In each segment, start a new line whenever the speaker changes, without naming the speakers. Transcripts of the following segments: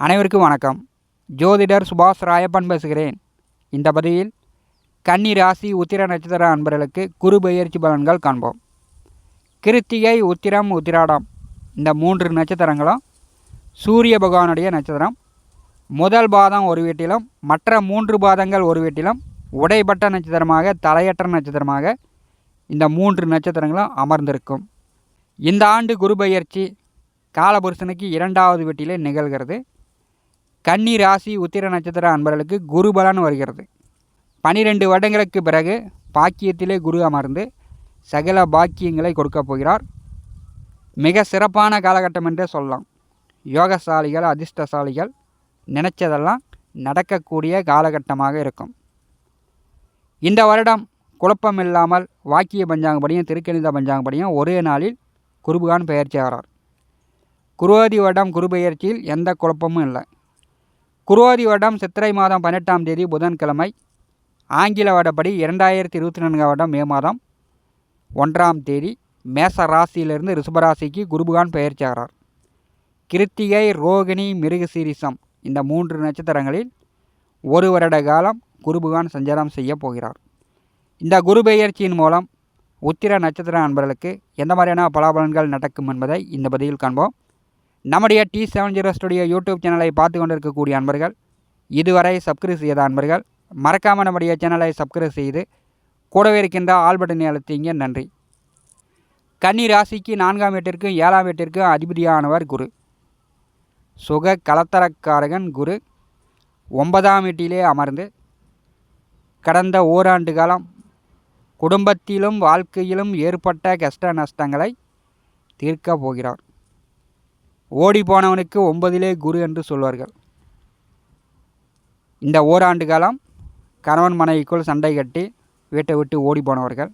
அனைவருக்கும் வணக்கம். ஜோதிடர் சுபாஷ் ராயப்பன் பேசுகிறேன் இந்த பதிவில் கன்னி ராசி உத்திர நட்சத்திர அன்பர்களுக்கு குரு பயிற்சி பலன்கள் காண்போம். கிருத்திகை உத்திரம் உத்திராடம் இந்த மூன்று நட்சத்திரங்களும் சூரிய பகவானுடைய நட்சத்திரம். முதல் பாதம் ஒரு வீட்டிலும் மற்ற மூன்று பாதங்கள் ஒரு வீட்டிலும் உடைப்பட்ட நட்சத்திரமாக தலையற்ற நட்சத்திரமாக இந்த மூன்று நட்சத்திரங்களும் அமர்ந்திருக்கும். இந்த ஆண்டு குரு பயிற்சி காலபுருஷனுக்கு இரண்டாவது வீட்டிலே நிகழ்கிறது. கன்னி ராசி உத்திர நட்சத்திர அன்பர்களுக்கு குரு பலன் வருகிறது. பனிரெண்டு வருடங்களுக்கு பிறகு பாக்கியத்திலே குரு அமர்ந்து சகல பாக்கியங்களை கொடுக்கப் போகிறார். மிக சிறப்பான காலகட்டம் என்றே சொல்லலாம். யோகசாலிகள் அதிர்ஷ்டசாலிகள் நினைச்சதெல்லாம் நடக்கக்கூடிய காலகட்டமாக இருக்கும். இந்த வருடம் குழப்பம் இல்லாமல் வாக்கிய பஞ்சாங்கப்படியும் திருக்கணித பஞ்சாங்கப்படியும் ஒரே நாளில் குருபகான் பெயர்ச்சி ஆகிறார். குருவாதி வருடம் குரு பெயர்ச்சியில் எந்த குழப்பமும் இல்லை. குருவாதி வருடம் சித்திரை மாதம் பதினெட்டாம் தேதி புதன்கிழமை ஆங்கில வருடப்படி இரண்டாயிரத்தி இருபத்தி நான்காம் வருடம் மே மாதம் ஒன்றாம் தேதி மேச ராசியிலிருந்து ரிஷபராசிக்கு குருபகான் பெயர்ச்சி ஆகிறார் கிருத்திகை ரோகிணி மிருகசீரிசம் இந்த மூன்று நட்சத்திரங்களில் ஒரு வருட காலம் குருபகான் சஞ்சாரம் செய்ய போகிறார். இந்த குரு பெயர்ச்சியின் மூலம் உத்திர நட்சத்திர நண்பர்களுக்கு எந்த மாதிரியான பலாபலன்கள் நடக்கும் என்பதை இந்த பதிவில் காண்போம். நம்முடைய T seven zero studio YouTube சேனலை பார்த்து கொண்டிருக்கக்கூடிய அன்பர்கள் இதுவரை சப்ஸ்கிரைப் செய்த அன்பர்கள் மறக்காமல் நம்முடைய சேனலை சப்ஸ்கிரைப் செய்து கூடவே இருக்கின்ற ஆல் பட்டனை அழுத்திங்க நன்றி. கன்னி ராசிக்கு நான்காம் வீட்டிற்கும் ஏழாம் வீட்டிற்கும் அதிபதியானவர் குரு. சுக கலத்தரக்காரகன் குரு. ஒன்பதாம் வீட்டிலே அமர்ந்து கடந்த ஓராண்டு காலம் குடும்பத்திலும் வாழ்க்கையிலும் ஏற்பட்ட கஷ்ட நஷ்டங்களை தீர்க்கப் போகிறார். ஓடி போனவனுக்கு ஒன்பதிலே குரு என்று சொல்வார்கள். இந்த ஓராண்டு காலம் கணவன் மனைவிக்குள் சண்டை கட்டி வீட்டை விட்டு ஓடி போனவர்கள்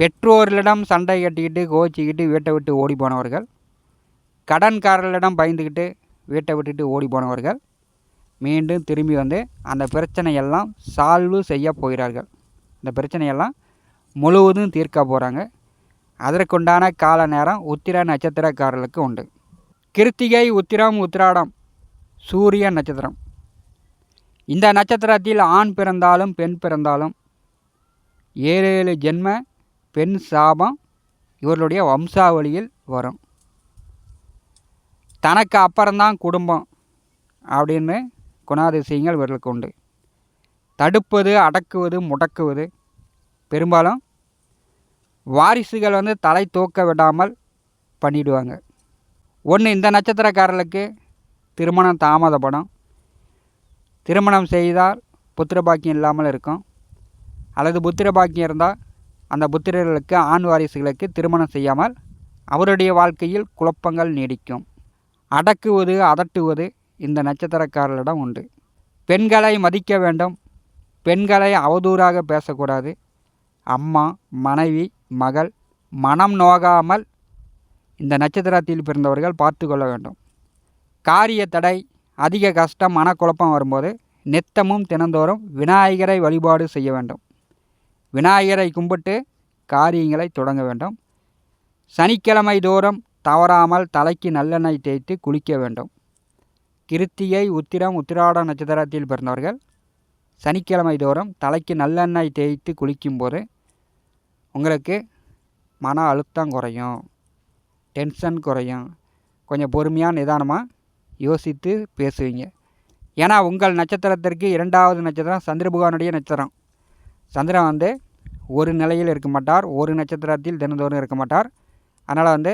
பெற்றோர்களிடம் சண்டை கட்டிக்கிட்டு கோச்சிக்கிட்டு வீட்டை விட்டு ஓடி போனவர்கள் கடன்காரர்களிடம் பயந்துக்கிட்டு வீட்டை விட்டுட்டு ஓடி போனவர்கள் மீண்டும் திரும்பி வந்து அந்த பிரச்சனையெல்லாம் சால்வு செய்ய போகிறார்கள். இந்த பிரச்சனையெல்லாம் முழுவதும் தீர்க்க போகிறாங்க அதற்குண்டான கால நேரம் உத்திர நட்சத்திரக்காரர்களுக்கு உண்டு. கிருத்திகை உத்திரம் உத்திராடம் சூரிய நட்சத்திரம். இந்த நட்சத்திரத்தில் ஆண் பிறந்தாலும் பெண் பிறந்தாலும் ஏழு ஏழு ஜென்ம பெண் சாபம் இவர்களுடைய வம்சாவளியில் வரும். தனக்கு அப்புறம்தான் குடும்பம் அப்படின்னு குணாதிசயங்கள் இவர்களுக்கு உண்டு. தடுப்பது அடக்குவது முடக்குவது பெரும்பாலும் வாரிசுகள் வந்து தலை தூக்க விடாமல் பண்ணிடுவாங்க. ஒன்று இந்த நட்சத்திரக்காரர்களுக்கு திருமணம் தாமதப்படும் திருமணம் செய்தால் புத்திர பாக்கியம் இல்லாமல் இருக்கும். அல்லது புத்திர பாக்கியம் இருந்தால் அந்த புத்திரர்களுக்கு ஆண் வாரிசுகளுக்கு திருமணம் செய்யாமல் அவருடைய வாழ்க்கையில் குழப்பங்கள் நீடிக்கும். அடக்குவது அதட்டுவது இந்த நட்சத்திரக்காரர்களிடம் உண்டு. பெண்களை மதிக்க வேண்டும். பெண்களை அவதூறாக பேசக்கூடாது. அம்மா மனைவி மகள் மனம் நோகாமல் இந்த நட்சத்திரத்தில் பிறந்தவர்கள் பார்த்து கொள்ள வேண்டும். காரிய தடை அதிக கஷ்டம் மனக்குழப்பம் வரும்போது நித்தமும் தினந்தோறும் விநாயகரை வழிபாடு செய்ய வேண்டும். விநாயகரை கும்பிட்டு காரியங்களை தொடங்க வேண்டும். சனிக்கிழமை தோறும் தவறாமல் தலைக்கு நல்லெண்ணெய் தேய்த்து குளிக்க வேண்டும். கிருத்திகை உத்திரம் உத்திராட நட்சத்திரத்தில் பிறந்தவர்கள் சனிக்கிழமை தோறும் தலைக்கு நல்லெண்ணெய் தேய்த்து குளிக்கும்போது உங்களுக்கு மன அழுத்தம் குறையும். டென்ஷன் குறையும். கொஞ்சம் பொறுமையாக நிதானமாக யோசித்து பேசுவீங்க. ஏன்னா உங்கள் நட்சத்திரத்திற்கு இரண்டாவது நட்சத்திரம் சந்திரபகவானுடைய நட்சத்திரம். சந்திரன் வந்து ஒரு நிலையில் இருக்க மாட்டார் ஒரு நட்சத்திரத்தில் தினந்தோறும் இருக்க மாட்டார். அதனால் வந்து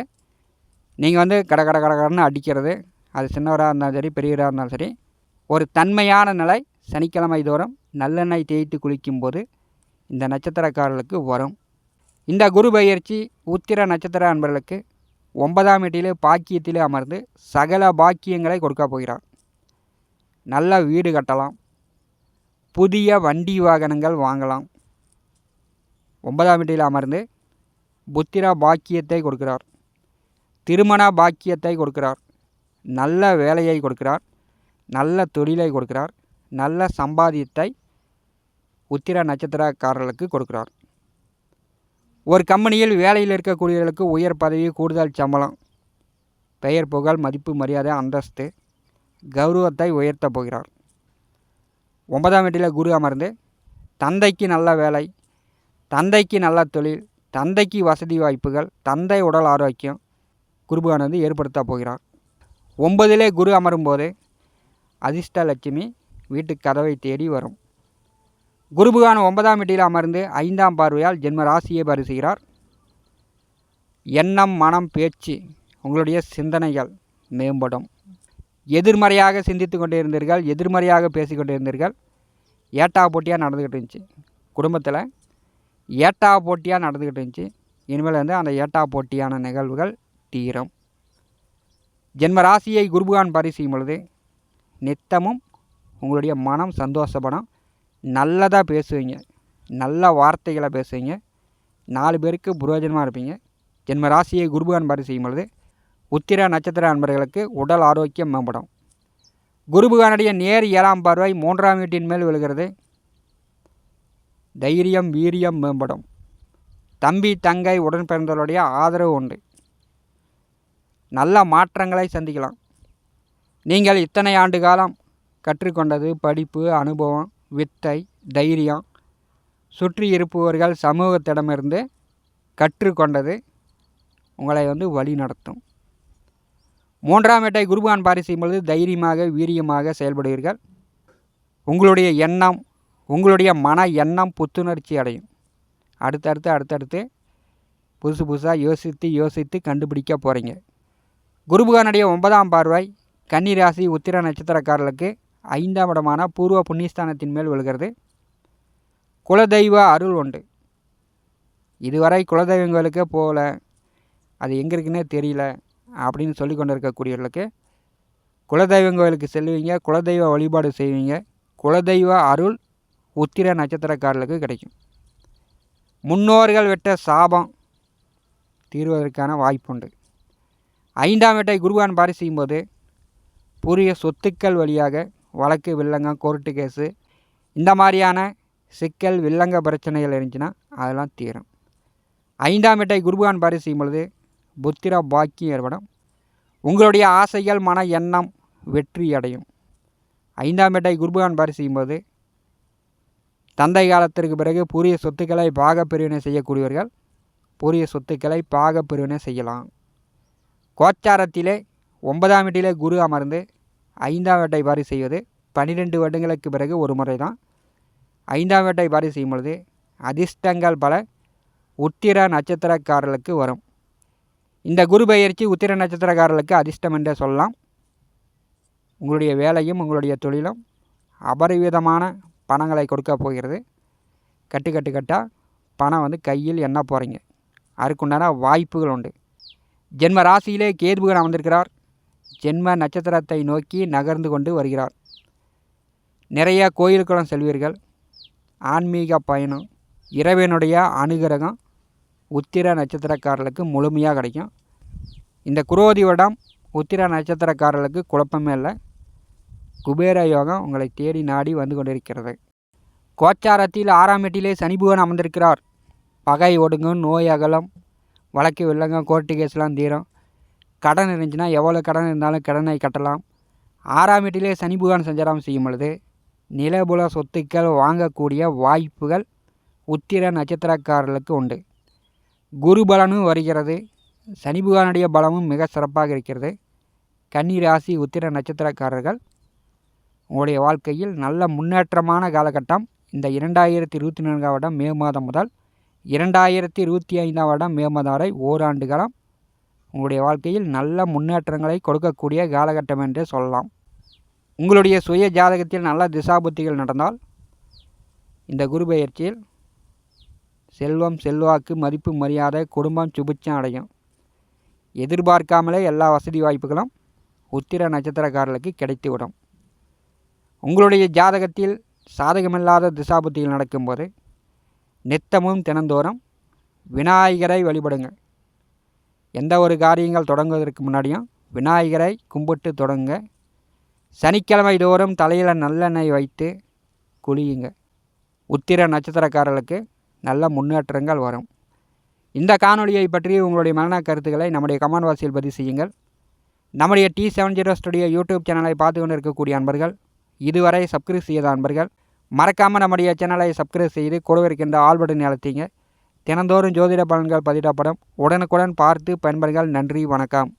நீங்கள் வந்து கட கட கட கடன்னு அடிக்கிறது. அது சின்னவராக இருந்தாலும் சரி பெரியவராக இருந்தாலும் சரி ஒரு தன்மையான நிலை சனிக்கிழமை தோறும் நல்லெண்ணெய் தேய்த்து குளிக்கும்போது இந்த நட்சத்திரக்காரர்களுக்கு வரும். இந்த குரு பயிற்சி உத்திர நட்சத்திர அன்பர்களுக்கு ஒன்பதாம் வீட்டிலே பாக்கியத்திலே அமர்ந்து சகல பாக்கியங்களை கொடுக்க போகிறார் நல்ல வீடு கட்டலாம். புதிய வண்டி வாகனங்கள் வாங்கலாம். ஒன்பதாம் வீட்டில் அமர்ந்து புத்திர பாக்கியத்தை கொடுக்கிறார். திருமண பாக்கியத்தை கொடுக்கிறார். நல்ல வேலையை கொடுக்கிறார். நல்ல தொழிலை கொடுக்கிறார். நல்ல சம்பாதியத்தை உத்திர நட்சத்திரக்காரர்களுக்கு கொடுக்கிறார். ஒரு கம்பெனியில் வேலையில் இருக்கக்கூடியவர்களுக்கு உயர் பதவி கூடுதல் சம்பளம் பெயர் புகழ் மதிப்பு மரியாதை அந்தஸ்து கௌரவத்தை உயர்த்தப் போகிறார். ஒன்பதாம் வீட்டில் குரு அமர்ந்து தந்தைக்கு நல்ல வேலை தந்தைக்கு நல்ல தொழில் தந்தைக்கு வசதி வாய்ப்புகள் தந்தை உடல் ஆரோக்கியம் குருபகான் ஏற்படுத்த போகிறார். ஒன்பதிலே குரு அமரும்போது அதிர்ஷ்டலட்சுமி வீட்டு கதவை தேடி வரும். குருபுகான ஒன்பதாம் வீட்டில் அமர்ந்து ஐந்தாம் பார்வையால் ஜென்ம ராசியை பரிசுகிறார். எண்ணம் மனம் பேச்சு உங்களுடைய சிந்தனைகள் மேம்படும். எதிர்மறையாக சிந்தித்து கொண்டே இருந்தீர்கள் எதிர்மறையாக பேசி கொண்டிருந்தீர்கள். ஏட்டா போட்டியாக நடந்துக்கிட்டு இருந்துச்சு. குடும்பத்தில் ஏட்டா போட்டியாக நடந்துக்கிட்டு இருந்துச்சு. இனிமேல் வந்து அந்த ஏட்டா போட்டியான நிகழ்வுகள் தீரும். ஜென்ம ராசியை குருபகான் பரிசீயும் பொழுது நித்தமும் உங்களுடைய மனம் சந்தோஷப்படும். நல்லதாக பேசுவீங்க. நல்ல வார்த்தைகளை பேசுவீங்க. நாலு பேருக்கு புரோஜனமாக இருப்பீங்க. ஜென்ம ராசியை குருபகான் செய்யும் பொழுது உத்திர நட்சத்திர அன்பர்களுக்கு உடல் ஆரோக்கியம் மேம்படும். குருபகானுடைய நேர் ஏழாம் பார்வை மூன்றாம் வீட்டின் மேல் விழுகிறது. தைரியம் வீரியம் மேம்படும். தம்பி தங்கை உடன் பிறந்தவருடைய ஆதரவு உண்டு. நல்ல மாற்றங்களை சந்திக்கலாம். நீங்கள் இத்தனை ஆண்டு காலம் கற்றுக்கொண்டது படிப்பு அனுபவம் வித்தை தைரியம் சுற்றி இருப்பவர்கள் சமூகத்திடமிருந்து கற்றுக்கொண்டது உங்களை வந்து வழி நடத்தும் மூன்றாம் வேட்டை குருபான் பாரிசையும் பொழுது தைரியமாக வீரியமாக செயல்படுவீர்கள். உங்களுடைய எண்ணம் உங்களுடைய மன எண்ணம் புத்துணர்ச்சி அடையும். அடுத்தடுத்து அடுத்தடுத்து புதுசு புதுசாக யோசித்து யோசித்து கண்டுபிடிக்க போகிறீங்க குருபகானுடைய ஒன்பதாம் பார்வை கன்னிராசி உத்திர நட்சத்திரக்காரர்களுக்கு ஐந்தாம் இடமான பூர்வ புண்ணியஸ்தானத்தின் மேல் விழுகிறது. குலதெய்வ அருள் உண்டு. இதுவரை குலதெய்வங்களுக்கு போகல. அது எங்கே இருக்குன்னே தெரியல அப்படின்னு சொல்லி கொண்டு இருக்கக்கூடியவர்களுக்கு குலதெய்வம் கோயிலுக்கு செல்வீங்க குலதெய்வ வழிபாடு செய்வீங்க குலதெய்வ அருள் உத்திர நட்சத்திரக்காரர்களுக்கு கிடைக்கும். முன்னோர்கள் விட்ட சாபம் தீர்வதற்கான வாய்ப்புண்டு ஐந்தாம் வீட்டை குருவான் பாரி செய்யும்போது புரிய சொத்துக்கள் வழியாக வழக்கு வில்லங்க கோர்ட்டு கேஸு. இந்த மாதிரியான சிக்கல் வில்லங்க பிரச்சனைகள் இருந்துச்சுன்னா அதெல்லாம் தீரும். ஐந்தாம் வீட்டை குருபான் பாரி செய்யும் பொழுது புத்திர பாக்கியம் ஏற்படும். உங்களுடைய ஆசைகள் மன எண்ணம் வெற்றி அடையும். ஐந்தாம் வீட்டை குருபகான் பாரி செய்யும்போது தந்தை காலத்திற்கு பிறகு புரிய சொத்துக்களை பாகப்பிரிவினை செய்யக்கூடியவர்கள் புதிய சொத்துக்களை பாகப்பிரிவினை செய்யலாம். கோச்சாரத்திலே ஒன்பதாம் வீட்டிலே குரு அமர்ந்து ஐந்தாம் வேட்டை பாரி செய்வது பன்னிரெண்டு வருடங்களுக்கு பிறகு ஒரு முறை தான் ஐந்தாம் வேட்டை பாரி செய்யும் பொழுது அதிர்ஷ்டங்கள் பல உத்திர நட்சத்திரக்காரர்களுக்கு வரும். இந்த குரு பெயர்ச்சி உத்திர நட்சத்திரக்காரர்களுக்கு அதிர்ஷ்டம் என்றே சொல்லலாம். உங்களுடைய வேலையும் உங்களுடைய தொழிலும் அபரிவிதமான பணங்களை கொடுக்க போகிறது. கட்டு கட்டு கட்டாக பணம் வந்து கையில் என்ன போகிறீங்க அதுக்குண்டான வாய்ப்புகள் உண்டு. ஜென்ம ராசியிலே கேதுபுகன் அமர்ந்திருக்கிறார். ஜென்ம நட்சத்திரத்தை நோக்கி நகர்ந்து கொண்டு வருகிறார். நிறைய கோயிலுக்கெல்லாம் செல்வீர்கள். ஆன்மீக பயணம் இறைவனுடைய அனுகிரகம் உத்திர நட்சத்திரக்காரர்களுக்கு முழுமையாக கிடைக்கும். இந்த குரோதி வருடம் உத்திர நட்சத்திரக்காரர்களுக்கு குழப்பமே இல்லை. குபேர யோகம் உங்களை தேடி நாடி வந்து கொண்டிருக்கிறது. கோச்சாரத்தில் ஆறாம் எட்டிலே சனிபுவன் அமர்ந்திருக்கிறார். பகை ஒடுங்கும் நோய் அகலம் வழக்கு வில்லங்க கோர்ட்டு கேஸ்லாம் தீரும். கடன் இருந்துச்சுன்னா எவ்வளோ கடன் இருந்தாலும் கடனை கட்டலாம். ஆறாம் வீட்டிலே சனி புகான் சஞ்சாரம் செய்யும் பொழுது நிலபுல சொத்துக்கள் வாங்கக்கூடிய வாய்ப்புகள் உத்திர நட்சத்திரக்காரர்களுக்கு உண்டு. குரு பலனும் வருகிறது. சனி புகானுடைய பலமும் மிக சிறப்பாக இருக்கிறது. கன்னி ராசி உத்திர நட்சத்திரக்காரர்கள் உங்களுடைய வாழ்க்கையில் நல்ல முன்னேற்றமான காலகட்டம். இந்த இரண்டாயிரத்தி இருபத்தி நான்காம் வருடம் மே மாதம் முதல் இரண்டாயிரத்தி இருபத்தி ஐந்தாம் வருடம் மே மாதம் வரை ஓராண்டு காலம் உங்களுடைய வாழ்க்கையில் நல்ல முன்னேற்றங்களை கொடுக்கக்கூடிய காலகட்டம் என்றே சொல்லலாம். உங்களுடைய சுய ஜாதகத்தில் நல்ல திசாபுத்திகள் நடந்தால் இந்த குரு பயிற்சியில் செல்வம் செல்வாக்கு மதிப்பு மரியாதை குடும்பம் சுபிச்சம் அடையும். எதிர்பார்க்காமலே எல்லா வசதி வாய்ப்புகளும் உத்திர நட்சத்திரக்காரர்களுக்கு கிடைத்துவிடும். உங்களுடைய ஜாதகத்தில் சாதகமில்லாத திசாபுத்திகள் நடக்கும்போது நித்தமும் தினந்தோறும் விநாயகரை வழிபடுங்கள். எந்த ஒரு காரியங்கள் தொடங்குவதற்கு முன்னாடியும் விநாயகரை கும்பிட்டு தொடங்க. சனிக்கிழமை தோறும் தலையில் நல்லெண்ணெய் வைத்து குளியுங்க. உத்திர நட்சத்திரக்காரர்களுக்கு நல்ல முன்னேற்றங்கள் வரும். இந்த காணொலியை பற்றி உங்களுடைய மரண கருத்துக்களை நம்முடைய கமெண்ட் வாசியில் பதிவு செய்யுங்கள். நம்முடைய T seven zero studio YouTube சேனலை பார்த்து கொண்டு இருக்கக்கூடிய அன்பர்கள் இதுவரை சப்ஸ்கிரைப் செய்த அன்பர்கள் மறக்காமல் நம்முடைய சேனலை சப்ஸ்கிரைப் செய்து கூட இருக்கின்ற ஆல் பட்டன் தினந்தோறும் ஜோதிட பலன்கள் பதிவிடப்படும். உடனுக்குடன் பார்த்து பயன்பெறுங்கள் நன்றி வணக்கம்.